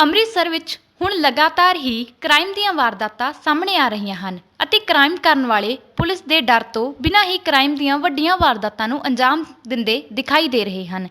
ਅੰਮ੍ਰਿਤਸਰ ਵਿੱਚ ਹੁਣ ਲਗਾਤਾਰ ਹੀ ਕ੍ਰਾਈਮ ਦੀਆਂ ਵਾਰਦਾਤਾਂ ਸਾਹਮਣੇ ਆ ਰਹੀਆਂ ਹਨ ਅਤੇ ਕ੍ਰਾਈਮ ਕਰਨ ਵਾਲੇ ਪੁਲਿਸ ਦੇ ਡਰ ਤੋਂ ਬਿਨਾਂ ਹੀ ਕ੍ਰਾਈਮ ਦੀਆਂ ਵੱਡੀਆਂ ਵਾਰਦਾਤਾਂ ਨੂੰ ਅੰਜਾਮ ਦਿੰਦੇ ਦਿਖਾਈ ਦੇ ਰਹੇ ਹਨ।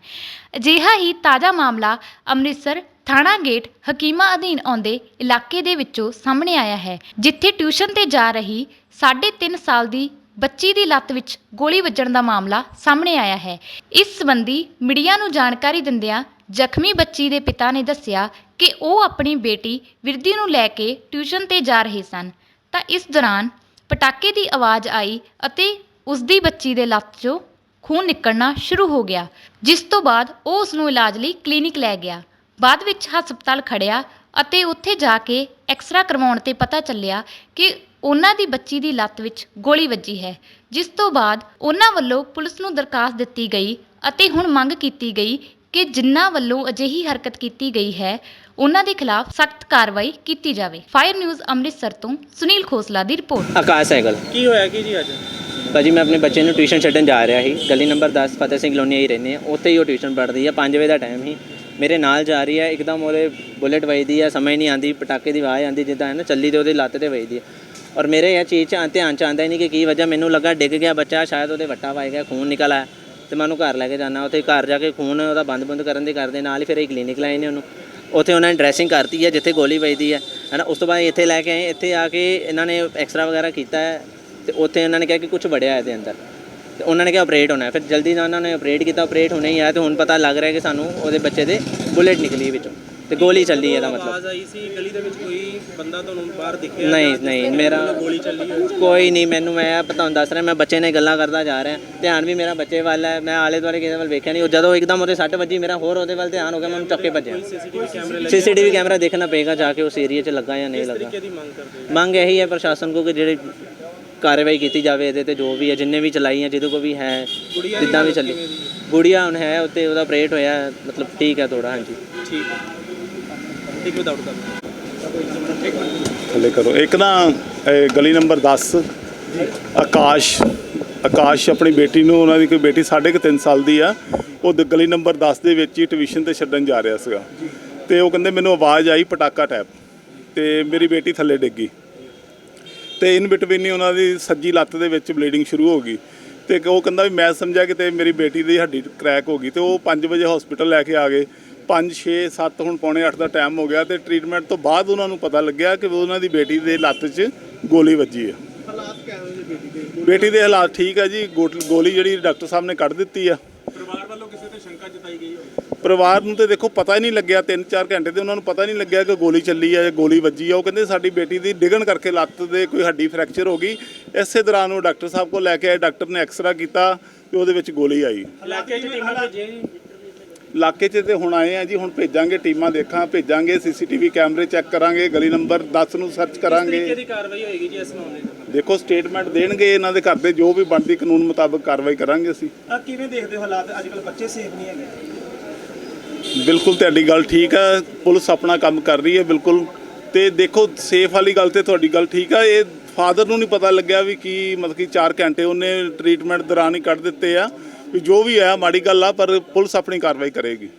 ਅਜਿਹਾ ਹੀ ਤਾਜ਼ਾ ਮਾਮਲਾ ਅੰਮ੍ਰਿਤਸਰ ਥਾਣਾ ਗੇਟ ਹਕੀਮਾ ਅਧੀਨ ਆਉਂਦੇ ਇਲਾਕੇ ਦੇ ਵਿੱਚੋਂ ਸਾਹਮਣੇ ਆਇਆ ਹੈ, ਜਿੱਥੇ ਟਿਊਸ਼ਨ ਤੇ ਜਾ ਰਹੀ 3.5 ਸਾਲ ਦੀ ਬੱਚੀ ਦੀ ਲੱਤ ਵਿੱਚ ਗੋਲੀ ਵੱਜਣ ਦਾ ਮਾਮਲਾ ਸਾਹਮਣੇ ਆਇਆ ਹੈ। ਇਸ ਸੰਬੰਧੀ ਮੀਡੀਆ ਨੂੰ ਜਾਣਕਾਰੀ ਦਿੰਦਿਆਂ ਜ਼ਖਮੀ ਬੱਚੀ ਦੇ ਪਿਤਾ ਨੇ ਦੱਸਿਆ ਕਿ ਉਹ ਆਪਣੀ ਬੇਟੀ ਵਿਰਦੀ ਨੂੰ ਲੈ ਕੇ ਟਿਊਸ਼ਨ ਤੇ ਜਾ ਰਹੇ ਸਨ। ਤਾਂ ਇਸ ਦੌਰਾਨ ਪਟਾਕੇ ਦੀ ਆਵਾਜ਼ ਆਈ ਅਤੇ ਉਸ ਦੀ ਬੱਚੀ ਦੇ ਲੱਤ 'ਚੋਂ ਖੂਨ ਨਿਕਲਣਾ ਸ਼ੁਰੂ ਹੋ ਗਿਆ, ਜਿਸ ਤੋਂ ਬਾਅਦ ਉਹ ਉਸ ਨੂੰ ਇਲਾਜ ਲਈ ਕਲੀਨਿਕ ਲੈ ਗਿਆ। ਬਾਅਦ ਵਿੱਚ ਹਸਪਤਾਲ ਖੜਿਆ ਅਤੇ ਉੱਥੇ ਜਾ ਕੇ ਐਕਸਰਾ ਕਰਵਾਉਣ ਤੇ ਪਤਾ ਚੱਲਿਆ ਕਿ ਉਹਨਾਂ ਦੀ ਬੱਚੀ ਦੀ ਲੱਤ ਵਿੱਚ ਗੋਲੀ ਵੱਜੀ ਹੈ, ਜਿਸ ਤੋਂ ਬਾਅਦ ਉਹਨਾਂ ਵੱਲੋਂ ਪੁਲਿਸ ਨੂੰ ਦਰਖਾਸਤ ਦਿੱਤੀ ਗਈ ਅਤੇ ਹੁਣ ਮੰਗ ਕੀਤੀ ਗਈ ਕਿ ਜਿਨ੍ਹਾਂ ਵੱਲੋਂ ਅਜਿਹੀ ਹਰਕਤ ਕੀਤੀ ਗਈ ਹੈ ਉਹਨਾਂ ਦੇ ਖਿਲਾਫ ਸਖਤ ਕਾਰਵਾਈ ਕੀਤੀ ਜਾਵੇ। ਫਾਇਰ ਨਿਊਜ਼ ਅੰਮ੍ਰਿਤਸਰ ਤੋਂ ਸੁਨੀਲ ਖੋਸਲਾ ਦੀ ਰਿਪੋਰਟ। ਆਕਾਸ਼ ਸਾਈਕਲ ਕੀ ਹੋਇਆ ਕੀ ਜੀ ਅੱਜ? ਭਾਜੀ ਮੈਂ ਆਪਣੇ ਬੱਚੇ ਨੂੰ ਟਿਊਸ਼ਨ ਛੱਡਣ ਜਾ ਰਿਹਾ ਸੀ। ਗਲੀ ਨੰਬਰ 10 ਫਤਿਹ ਸਿੰਘ ਕਲੋਨੀ ਹੀ ਰਹਿੰਦੇ ਆ। ਉੱਥੇ ਹੀ ਉਹ ਟਿਊਸ਼ਨ ਪੜ੍ਹਦੀ ਆ। 5 ਵਜੇ ਦਾ ਟਾਈਮ ਸੀ। ਮੇਰੇ ਨਾਲ ਜਾ ਰਹੀ ਹੈ ਇੱਕਦਮ ਉਹਦੇ ਬੁਲੇਟ ਵੱਜਦੀ ਆ। ਸਮਝ ਨਹੀਂ ਆਂਦੀ ਪਟਾਕੇ ਦੀ ਆਵਾਜ਼ ਆਂਦੀ ਜਿੱਦਾਂ ਹੈ ਨਾ ਚੱਲੀ ਤੇ ਉਹਦੇ ਲੱਤ ਤੇ ਵੱਜਦੀ ਆ। ਔਰ ਮੇਰੇ ਇਹ ਚੀਜ਼ 'ਚ ਧਿਆਨ ਚ ਆਂਦਾ ਹੀ ਨਹੀਂ ਕਿ ਕੀ ਵਜ੍ਹਾ। ਮੈਨੂੰ ਲੱਗਾ ਡਿੱਗ ਗਿਆ ਬੱਚਾ। ਸ਼ਾਇਦ ਉਹਦੇ ਵੱਟਾ ਵੱਜ ਗਿਆ ਖੂਨ ਨਿਕਲ ਆਇਆ। ਤੇ ਮੈਂ ਉਹਨੂੰ ਘਰ ਲੈ ਕੇ ਜਾਣਾ ਉੱਥੇ ਘਰ ਜਾ ਕੇ ਖੂਨ ਉਹਦਾ ਬੰਦ-ਬੰਦ ਕਰਨ ਦੇ ਕਰਦੇ, ਨਾਲ ਹੀ ਫਿਰ ਇਹ ਕਲੀਨਿਕ ਲਾਏ ਨੇ ਉਹਨੂੰ। ਉੱਥੇ ਉਹਨਾਂ ਨੇ ਡਰੈਸਿੰਗ ਕਰਤੀ ਹੈ, ਜਿੱਥੇ ਗੋਲੀ ਵੱਜਦੀ ਹੈ, ਹਨਾ? ਉਸ ਤੋਂ ਬਾਅਦ ਇੱਥੇ ਲੈ ਕੇ ਆਏ, ਇੱਥੇ ਆ ਕੇ ਇਹਨਾਂ ਨੇ ਐਕਸਰਾ ਵਗੈਰਾ ਕੀਤਾ ਹੈ, ਤੇ ਉੱਥੇ ਉਹਨਾਂ ਨੇ ਕਿਹਾ ਕਿ ਕੁਝ ਵੜਿਆ ਇਹਦੇ ਅੰਦਰ। ਤੇ ਉਹਨਾਂ ਨੇ ਕਿਹਾ ਆਪਰੇਟ ਹੋਣਾ ਫਿਰ ਜਲਦੀ ਨਾਲ ਉਹਨਾਂ ਨੇ ਆਪਰੇਟ ਕੀਤਾ ਆਪਰੇਟ ਹੋਣਾ ਹੀ ਆ, ਤੇ ਹੁਣ ਪਤਾ ਲੱਗ ਰਿਹਾ ਕਿ ਸਾਨੂੰ ਉਹਦੇ ਬੱਚੇ ਦੇ ਬੁਲੇਟ ਨਿਕਲੀ ਵਿੱਚੋਂ। ਤੇ ਗੋਲੀ ਚੱਲੀ ਇਹਦਾ ਮਤਲਬ। ਆਵਾਜ਼ ਆਈ ਸੀ ਗਲੀ ਦੇ ਵਿੱਚ ਕੋਈ ਬੰਦਾ ਤੁਹਾਨੂੰ ਬਾਹਰ ਦਿਖਿਆ ਨਹੀਂ ਜਾਂ ਨਹੀਂ ਮੇਰਾ ਵੱਲੋਂ ਗੋਲੀ ਚੱਲੀ ਹੋਈ ਕੋਈ ਨਹੀਂ ਮੈਨੂੰ ਮੈਂ ਤੁਹਾਨੂੰ ਦੱਸ ਰਿਹਾ ਮੈਂ ਬੱਚੇ ਨੇ ਗੱਲਾਂ ਕਰਦਾ ਜਾ ਰਿਹਾ। ਧਿਆਨ ਵੀ ਮੇਰਾ ਬੱਚੇ ਵੱਲ ਹੈ ਮੈਂ ਆਲੇ ਦੁਆਲੇ ਕਿਸੇ ਵੱਲ ਵੇਖਿਆ ਨਹੀਂ। ਉਹ ਜਦੋਂ ਇੱਕਦਮ ਉਹਦੇ ਸੱਟ ਵੱਜੀ ਮੇਰਾ ਹੋਰ ਉਹਦੇ ਵੱਲ ਧਿਆਨ ਹੋ ਗਿਆ ਮੈਂ ਉਹਨੂੰ ਚੱਕ ਕੇ ਭੱਜਿਆ ਸੀਸੀਟੀਵੀ ਕੈਮਰੇ ਸੀਸੀਟੀਵੀ ਕੈਮਰਾ ਦੇਖਣਾ ਪਏਗਾ ਜਾ ਕੇ ਉਸ ਏਰੀਆ 'ਚ ਲੱਗਾ ਜਾਂ ਨਹੀਂ ਲੱਗਾ। ਮੰਗ ਕਰਦੇ ਹੋ? ਮੰਗ ਇਹੀ ਹੈ ਪ੍ਰਸ਼ਾਸਨ ਕੋ ਕਿ ਜਿਹੜੇ ਕਾਰਵਾਈ ਕੀਤੀ ਜਾਵੇ ਇਹਦੇ ਤੇ ਜੋ ਵੀ ਹੈ ਜਿੰਨੇ ਵੀ ਚਲਾਈਆਂ ਜਿਹਦੇ ਕੋ ਵੀ ਹੈ ਗੁੜੀਆ ਦੀ ਜਿੱਦਾਂ ਵੀ ਹਾਲਤ ਚੱਲੀ। ਕਿਵੇਂ ਦੀ ਹੈ? ਗੁੜੀਆ ਹੁਣ ਹੈ ਉੱਤੇ ਉਹਦਾ ਆਪਰੇਟ ਹੋਇਆ ਹੈ, ਮਤਲਬ ਠੀਕ ਹੈ ਥੋੜਾ ਹਾਂਜੀ। ਠੀਕ ਹੈ। ਇੱਕ ਵਿਦਆਊਟ ਕਰ ਥੱਲੇ ਕਰੋ। ਇੱਕ ਨਾ ਇਹ ਗਲੀ ਨੰਬਰ 10 ਆਕਾਸ਼ ਆਕਾਸ਼ ਆਪਣੀ ਬੇਟੀ ਨੂੰ ਉਹਨਾਂ ਦੀ ਕੋਈ ਬੇਟੀ ਸਾਢੇ ਕੁ ਤਿੰਨ ਸਾਲ ਦੀ ਆ। ਉਹ ਗਲੀ ਨੰਬਰ 10 ਦੇ ਵਿੱਚ ਹੀ ਟਿਊਸ਼ਨ ਤੇ ਛੱਡਣ ਜਾ ਰਿਹਾ ਸੀਗਾ। ਤੇ ਉਹ ਕਹਿੰਦੇ ਮੈਨੂੰ ਆਵਾਜ਼ ਆਈ ਪਟਾਕਾ ਟੈਪ। ਤੇ ਮੇਰੀ ਬੇਟੀ ਥੱਲੇ ਡਿੱਗੀ ਤੇ ਇਨ ਬਿਟਵੀਨ ਹੀ ਉਹਨਾਂ ਦੀ ਸੱਜੀ ਲੱਤ ਦੇ ਵਿੱਚ ਬਲੀਡਿੰਗ ਸ਼ੁਰੂ ਹੋ ਗਈ। ਤੇ ਉਹ ਕਹਿੰਦਾ ਵੀ ਮੈਂ ਸਮਝਿਆ ਕਿ ਤੇ ਮੇਰੀ ਬੇਟੀ ਦੀ ਹੱਡੀ ਕ੍ਰੈਕ ਹੋ ਗਈ। ਤੇ ਉਹ 5 ਵਜੇ ਹਸਪੀਟਲ ਲੈ ਕੇ ਆ ਗਏ। 5 6 7 ਹੁਣ ਪੌਣੇ 8 ਦਾ ਟਾਈਮ ਹੋ ਗਿਆ ਤੇ ਟ੍ਰੀਟਮੈਂਟ ਤੋਂ ਬਾਅਦ ਉਹਨਾਂ ਨੂੰ ਪਤਾ ਲੱਗਿਆ ਕਿ ਉਹਨਾਂ ਦੀ ਬੇਟੀ ਦੇ ਲੱਤ 'ਚ ਗੋਲੀ ਵੱਜੀ ਹੈ ਹਾਲਾਤ ਬੇਟੀ ਦੇ? ਬੇਟੀ ਦੇ ਹਾਲਾਤ ਠੀਕ ਹੈ ਜੀ ਗੋਲੀ ਜਿਹੜੀ ਡਾਕਟਰ ਸਾਹਿਬ ਨੇ ਕੱਢ ਦਿੱਤੀ ਆ। ਪਰਿਵਾਰ ਵੱਲੋਂ ਕਿਸੇ ਤੇ ਸ਼ੰਕਾ ਜਤਾਈ ਗਈ ਹੋਵੇ? ਪਰਿਵਾਰ ਨੂੰ ਤੇ ਦੇਖੋ ਪਤਾ ਹੀ ਨਹੀਂ ਲੱਗਿਆ 3-4 ਘੰਟੇ ਤੇ ਉਹਨਾਂ ਨੂੰ ਪਤਾ ਨਹੀਂ ਲੱਗਿਆ ਕਿ ਗੋਲੀ ਚੱਲੀ ਆ ਜਾਂ ਗੋਲੀ ਵੱਜੀ ਆ। ਉਹ ਕਹਿੰਦੇ ਸਾਡੀ ਬੇਟੀ ਦੀ ਡਿੱਗਣ ਕਰਕੇ ਲੱਤ ਦੇ ਕੋਈ ਹੱਡੀ ਫ੍ਰੈਕਚਰ ਹੋ ਗਈ। ਇਸੇ ਦੌਰਾਨ ਉਹ ਡਾਕਟਰ ਸਾਹਿਬ ਕੋਲ ਲੈ ਕੇ ਆਏ ਡਾਕਟਰ ਨੇ ਐਕਸਰਾ ਕੀਤਾ ਤੇ ਉਹਦੇ ਵਿੱਚ ਗੋਲੀ ਆਈ। ਇਲਾਕੇ 'ਚ ਟੀਮਾਂ ਭੇਜੀਆਂ ਜੀ ਇਲਾਕੇ 'ਚ ਤੇ ਹੁਣ ਆਏ ਆ ਜੀ ਹੁਣ ਭੇਜਾਂਗੇ ਟੀਮਾਂ ਦੇਖਾਂ ਭੇਜਾਂਗੇ ਸੀਸੀਟੀਵੀ ਕੈਮਰੇ ਚੈੱਕ ਕਰਾਂਗੇ ਗਲੀ ਨੰਬਰ 10 ਨੂੰ ਸਰਚ ਕਰਾਂਗੇ। ਦੀ ਕਾਰਵਾਈ ਹੋਏਗੀ ਜੀ ਇਸ ਮਾਮਲੇ 'ਚ ਦੇਖੋ ਸਟੇਟਮੈਂਟ ਦੇਣਗੇ ਇਹਨਾਂ ਦੇ ਘਰ ਦੇ ਜੋ ਵੀ ਬਣਦੀ ਕਾਨੂੰਨ ਮੁਤਾਬਕ ਕਾਰਵਾਈ ਕਰਾਂਗੇ ਅਸੀਂ। ਆ ਕਿਵੇਂ ਦੇਖਦੇ ਹੋ ਹਾਲਾਤ? ਅੱਜ ਕੱਲ ਬੱਚੇ ਸੇਫ ਨਹੀਂ ਹੈਗੇ। ਬਿਲਕੁਲ ਤੁਹਾਡੀ ਗੱਲ ਠੀਕ ਹੈ ਪੁਲਿਸ ਆਪਣਾ ਕੰਮ ਕਰ ਰਹੀ ਹੈ ਬਿਲਕੁਲ। ਤੇ ਦੇਖੋ ਸੇਫ ਵਾਲੀ ਗੱਲ ਤੇ ਤੁਹਾਡੀ ਗੱਲ ਠੀਕ ਹੈ ਇਹ ਫਾਦਰ ਨੂੰ ਨਹੀਂ ਪਤਾ ਲੱਗਿਆ ਵੀ ਕੀ ਮਤਲਬ ਕਿ 4 ਘੰਟੇ ਉਹਨੇ ਟ੍ਰੀਟਮੈਂਟ ਦੌਰਾਨ ਹੀ ਕੱਢ ਦਿੱਤੇ ਆ। ਜੋ ਵੀ ਹੈ ਮਾੜੀ ਗੱਲ ਆ ਪਰ ਪੁਲਿਸ ਆਪਣੀ ਕਾਰਵਾਈ ਕਰੇਗੀ।